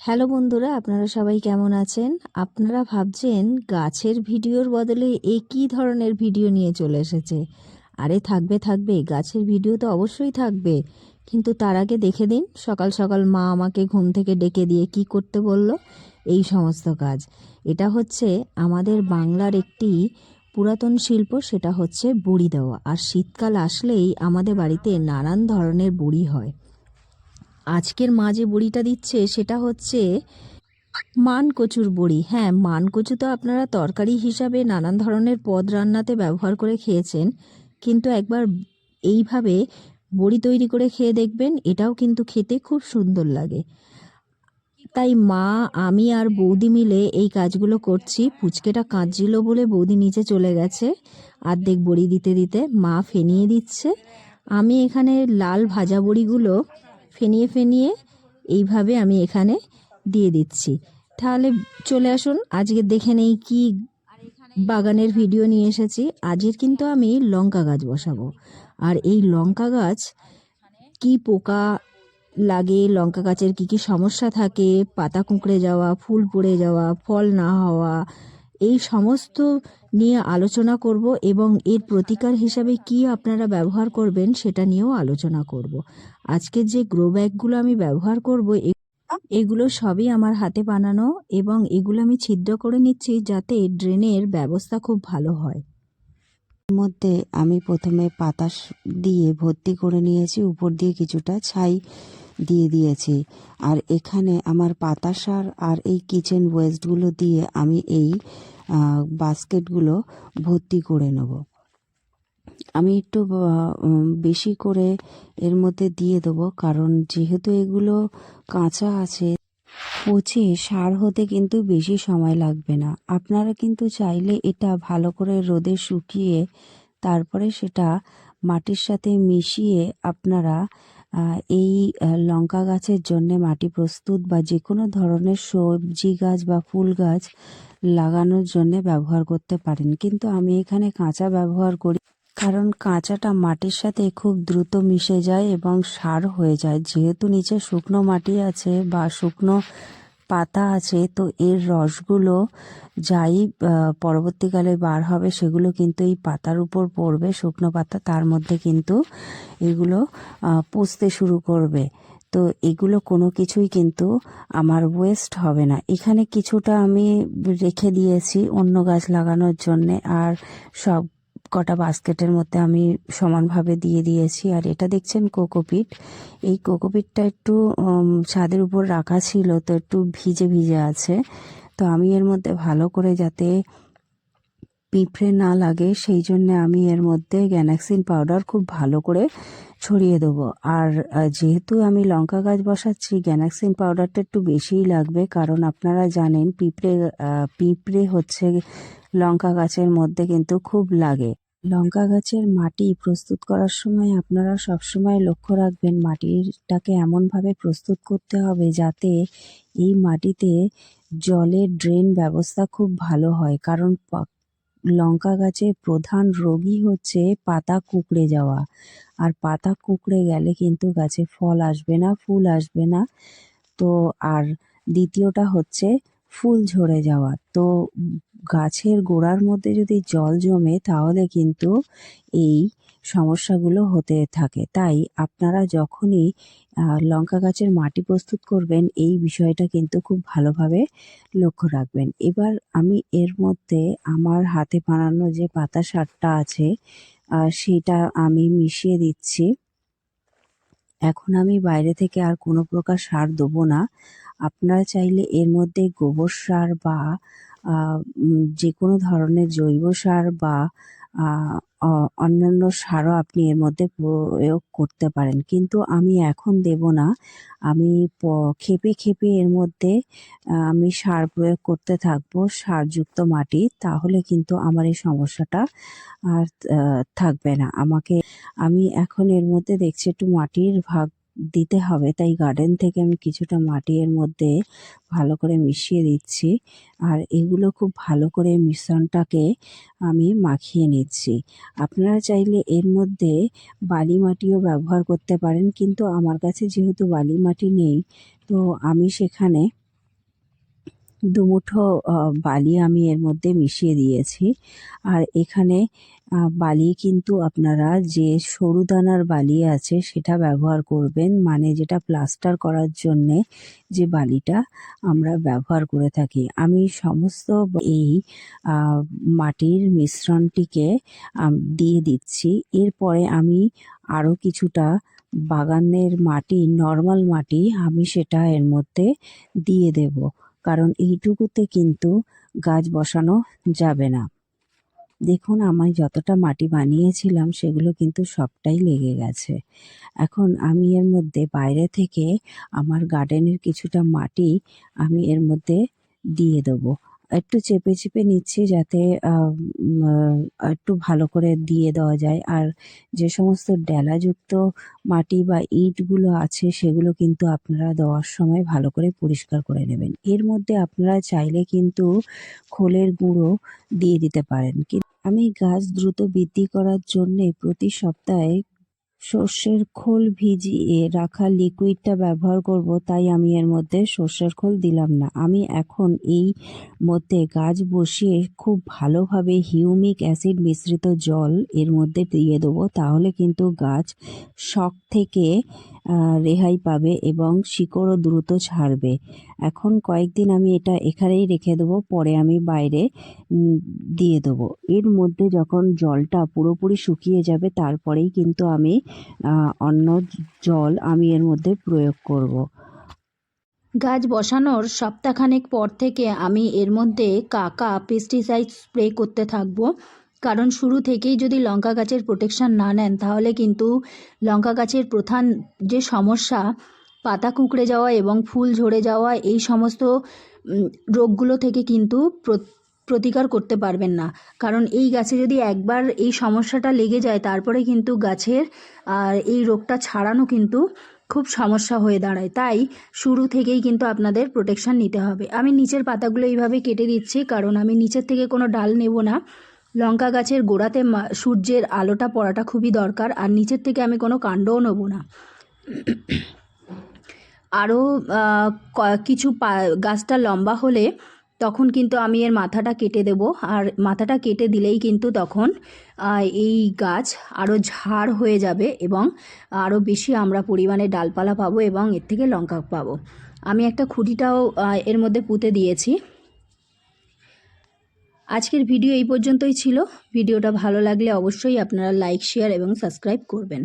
Hello বন্ধুরা, আপনারা সবাই কেমন আছেন? আপনারা ভাবছেন গাছের ভিডিওর বদলে এ কী ধরনের ভিডিও নিয়ে চলে এসেছে? আরে থাকবে থাকবে, গাছের ভিডিও তো অবশ্যই থাকবে। কিন্তু তার আগে দেখে দিন, সকাল সকাল মা আমাকে ঘুম থেকে ডেকে দিয়ে কি করতে বলল? এই সমস্ত কাজ। এটা হচ্ছে আমাদের বাংলার একটি পুরাতন শিল্প, সেটা হচ্ছে বুড়ি দেওয়া। আর শীতকাল আসলেই আমাদের বাড়িতে নানান ধরনের বুড়ি হয়। আজকের মা যে বড়িটা দিচ্ছে সেটা হচ্ছে মান কচুর বড়ি। হ্যাঁ মান কচু তো আপনারা তরকারি হিসাবে নানান ধরনের পদ রান্নাতে ব্যবহার করে খেয়েছেন, কিন্তু একবার এইভাবে বড়ি তৈরি করে খেয়ে দেখবেন, এটাও কিন্তু খেতে খুব সুন্দর লাগে। তাই মা, আমি আর বৌদি মিলে এই কাজগুলো করছি। পুচকেটা কাঁদছিল বলে বৌদি নিচে চলে গেছে। আর্ধেক বড়ি দিতে দিতে মা ফেনিয়ে দিচ্ছে। আমি এখানে লাল ভাজা বড়িগুলো ফেনিয়ে ফেনিয়ে এইভাবে আমি এখানে দিয়ে দিচ্ছি। তাহলে চলে আসুন, আজকে দেখে নেই কি বাগানের ভিডিও নিয়ে এসেছি। আজকের কিন্তু আমি লঙ্কা গাছ বসাবো। আর এই লঙ্কা গাছ কি পোকা লাগে, লঙ্কা গাছের কি কি সমস্যা থাকে, পাতা কুঁকড়ে যাওয়া, ফুল পড়ে যাওয়া, ফল না হওয়া এই সমস্ত নিয়ে আলোচনা করব এবং এর প্রতিকার হিসাবে কি আপনারা ব্যবহার করবেন সেটা নিয়েও আলোচনা করব। আজকের যে গ্রো ব্যাগগুলো আমি ব্যবহার করব এগুলো সবই আমার হাতে বানানো এবং এগুলো আমি ছিদ্র করে নিচ্ছি যাতে ড্রেনের ব্যবস্থা খুব ভালো হয়। মধ্যে আমি প্রথমে পাতা দিয়ে ভর্তি করে নিয়েছি, উপর দিয়ে কিছুটা ছাই দিয়ে দিয়েছি। আর এখানে আমার পাতা সার আর এই কিচেন ওয়েস্টগুলো দিয়ে আমি এই বাস্কেটগুলো ভর্তি করে নেব। আমি একটু বেশি করে এর মধ্যে দিয়ে দেবো কারণ যেহেতু এগুলো কাঁচা আছে, পচে সার হতে কিন্তু বেশি সময় লাগবে না। আপনারা কিন্তু চাইলে এটা ভালো করে রোদে শুকিয়ে তারপরে সেটা মাটির সাথে মিশিয়ে আপনারা এই লঙ্কা গাছের জন্যে মাটি প্রস্তুত বা যে কোনো ধরনের সবজি গাছ বা ফুল গাছ লাগানোর জন্য ব্যবহার করতে পারেন। কিন্তু আমি এখানে কাঁচা ব্যবহার করি কারণ কাঁচাটা মাটির সাথে খুব দ্রুত মিশে যায় এবং সার হয়ে যায়। যেহেতু নিচে শুকনো মাটি আছে বা শুকনো পাতা আছে, তো এর রসগুলো যাই পরবর্তীকালে বার হবে, সেগুলো কিন্তু এই পাতার উপর পড়বে, শুকনো পাতা, তার মধ্যে কিন্তু এগুলো পচতে শুরু করবে। তো এগুলো কোনো কিছুই কিন্তু আমার ওয়েস্ট হবে না। এখানে কিছুটা আমি রেখে দিয়েছি অন্য গাছ লাগানোর জন্যে, আর সব কটা বাস্কেটের মধ্যে আমি সমানভাবে দিয়ে দিয়েছি। আর এটা দেখছেন কোকোপিট এই কোকোপিটটা একটু ছাদের উপর রাখা ছিল, তো একটু ভিজে ভিজে আছে। তো আমি এর মধ্যে ভালো করে যাতে পিঁপড়ে না লাগে, সেই জন্য আমি এর মধ্যে গ্যানাক্সিন পাউডার খুব ভালো করে ছড়িয়ে দেবো। আর যেহেতু আমি লঙ্কা গাছ বসাচ্ছি, গ্যানাক্সিন পাউডারটা একটু বেশিই লাগবে, কারণ আপনারা জানেন পিঁপড়ে পিঁপড়ে হচ্ছে লঙ্কা গাছের মধ্যে কিন্তু খুব লাগে। লঙ্কা গাছের মাটি প্রস্তুত করার সময় আপনারা সবসময় লক্ষ্য রাখবেন, মাটিটাকে এমনভাবে প্রস্তুত করতে হবে যাতে এই মাটিতে জলের ড্রেন ব্যবস্থা খুব ভালো হয়। কারণ লঙ্কা গাছের প্রধান রোগই হচ্ছে পাতা কুঁকড়ে যাওয়া। আর পাতা কুঁকড়ে গেলে কিন্তু গাছে ফল আসবে না, ফুল আসবে না। তো আর দ্বিতীয়টা হচ্ছে ফুল ঝরে যাওয়া। তো গাছের গোড়ার মধ্যে যদি জল জমে তাহলে কিন্তু এই সমস্যাগুলো হতে থাকে। তাই আপনারা যখনই লঙ্কা গাছের মাটি প্রস্তুত করবেন, এই বিষয়টা কিন্তু খুব ভালোভাবে লক্ষ্য রাখবেন। এবার আমি এর মধ্যে আমার হাতে বানানো যে পাতা সারটা আছে সেটা আমি মিশিয়ে দিচ্ছি। এখন আমি বাইরে থেকে আর কোনো প্রকার সার দেবো না। আপনারা চাইলে এর মধ্যে গোবর সার বা যে কোনো ধরনের জৈব সার বা অন্যান্য সারও আপনি এর মধ্যে প্রয়োগ করতে পারেন। কিন্তু আমি এখন দেব না। আমি খেপে খেপে এর মধ্যে আমি সার প্রয়োগ করতে থাকব সারযুক্ত মাটি। তাহলে কিন্তু আমার এই সমস্যাটা আর থাকবে না। আমাকে, আমি এখন এর মধ্যে দেখছি একটু মাটির ভাগ দিতে হবে। তাই গার্ডেন থেকে আমি কিছুটা মাটি এর মধ্যে ভালো করে মিশিয়ে দিচ্ছি। আর এগুলো খুব ভালো করে মিশ্রণটাকে আমি মাখিয়ে নিচ্ছি। আপনারা চাইলে এর মধ্যে বালি মাটিও ব্যবহার করতে পারেন। কিন্তু আমার কাছে যেহেতু বালি মাটি নেই, তো আমি সেখানে দুমুঠো বালি আমি এর মধ্যে মিশিয়ে দিয়েছি। আর এখানে বালি কিন্তু আপনারা যে সরু দানার বালি আছে সেটা ব্যবহার করবেন। মানে যেটা প্লাস্টার করার জন্যে যে বালিটা আমরা ব্যবহার করে থাকি। আমি সমস্ত এই মাটির মিশ্রণটিকে দিয়ে দিচ্ছি। এরপরে আমি আরও কিছুটা বাগানের মাটি নর্মাল মাটি আমি সেটা এর মধ্যে দিয়ে দেব। কারণ এইটুকুতে কিন্তু গাছ বসানো যাবে না। দেখুন আমি যতটা মাটি বানিয়েছিলাম, সেগুলো কিন্তু সবটাই লেগে গেছে। এখন আমি এর মধ্যে বাইরে থেকে আমার গার্ডেনের কিছুটা মাটি আমি এর মধ্যে দিয়ে দেবো। একটু চেপে চেপে নিচ্ছি যাতে একটু ভালো করে দিয়ে দেওয়া যায়। আর যে সমস্ত ডেলাযুক্ত মাটি বা ইটগুলো আছে, সেগুলো কিন্তু আপনারা দেওয়ার সময় ভালো করে পরিষ্কার করে নেবেন। এর মধ্যে আপনারা চাইলে কিন্তু খোলের গুঁড়ো দিয়ে দিতে পারেন। আমি গাছ দ্রুত বৃদ্ধি করার জন্যে প্রতি সপ্তাহে সর্ষের খোল ভিজিয়ে রাখা লিকুইডটা ব্যবহার করব, তাই আমি এর মধ্যে সর্ষের খোল দিলাম না। আমি এখন এই মধ্যে গাছ বসিয়ে খুব ভালোভাবে হিউমিক অ্যাসিড মিশ্রিত জল এর মধ্যে দিয়ে দেবো, তাহলে কিন্তু গাছ শখ থেকে রেহাই পাবে এবং শিকড়ও দ্রুত ছাড়বে। এখন কয়েকদিন আমি এটা এখানেই রেখে দেবো, পরে আমি বাইরে দিয়ে দেবো। এর মধ্যে যখন জলটা পুরোপুরি শুকিয়ে যাবে, তারপরেই কিন্তু আমি অন্য জল আমি এর মধ্যে প্রয়োগ করব। গাছ বসানোর সপ্তাহখানেক পর থেকে আমি এর মধ্যে কাকা পেস্টিসাইড স্প্রে করতে থাকব। কারণ শুরু থেকেই যদি লঙ্কা গাছের প্রোটেকশান না নেন, তাহলে কিন্তু লঙ্কা গাছের প্রধান যে সমস্যা, পাতা কুঁকড়ে যাওয়া এবং ফুল ঝরে যাওয়া, এই সমস্ত রোগগুলো থেকে কিন্তু প্র- প্রতিকার করতে পারবেন না। কারণ এই গাছে যদি একবার এই সমস্যাটা লেগে যায়, তারপরে কিন্তু গাছের, আর এই রোগটা ছাড়ানো কিন্তু খুব সমস্যা হয়ে দাঁড়ায়। তাই শুরু থেকেই কিন্তু আপনাদের প্রোটেকশান নিতে হবে। আমি নিচের পাতাগুলো এইভাবে কেটে দিচ্ছি, কারণ আমি নিচের থেকে কোনো ডাল নেব না। লঙ্কা গাছের গোড়াতে সূর্যের আলোটা পড়াটা খুবই দরকার, আর নিচের থেকে আমি কোনো কাণ্ডও নেব না। আরও কিছু পা, গাছটা লম্বা হলে তখন কিন্তু আমি এর মাথাটা কেটে দেব, আর মাথাটা কেটে দিলেই কিন্তু তখন এই গাছ আরও ঝাড় হয়ে যাবে এবং আরও বেশি আমরা পরিমাণে ডালপালা পাবো এবং এর থেকে লঙ্কা পাবো। আমি একটা খুঁটিটাও এর মধ্যে পুঁতে দিয়েছি। আজকের ভিডিও এই পর্যন্তই ছিল। ভিডিওটা ভালো লাগলে অবশ্যই আপনারা লাইক শেয়ার এবং সাবস্ক্রাইব করবেন।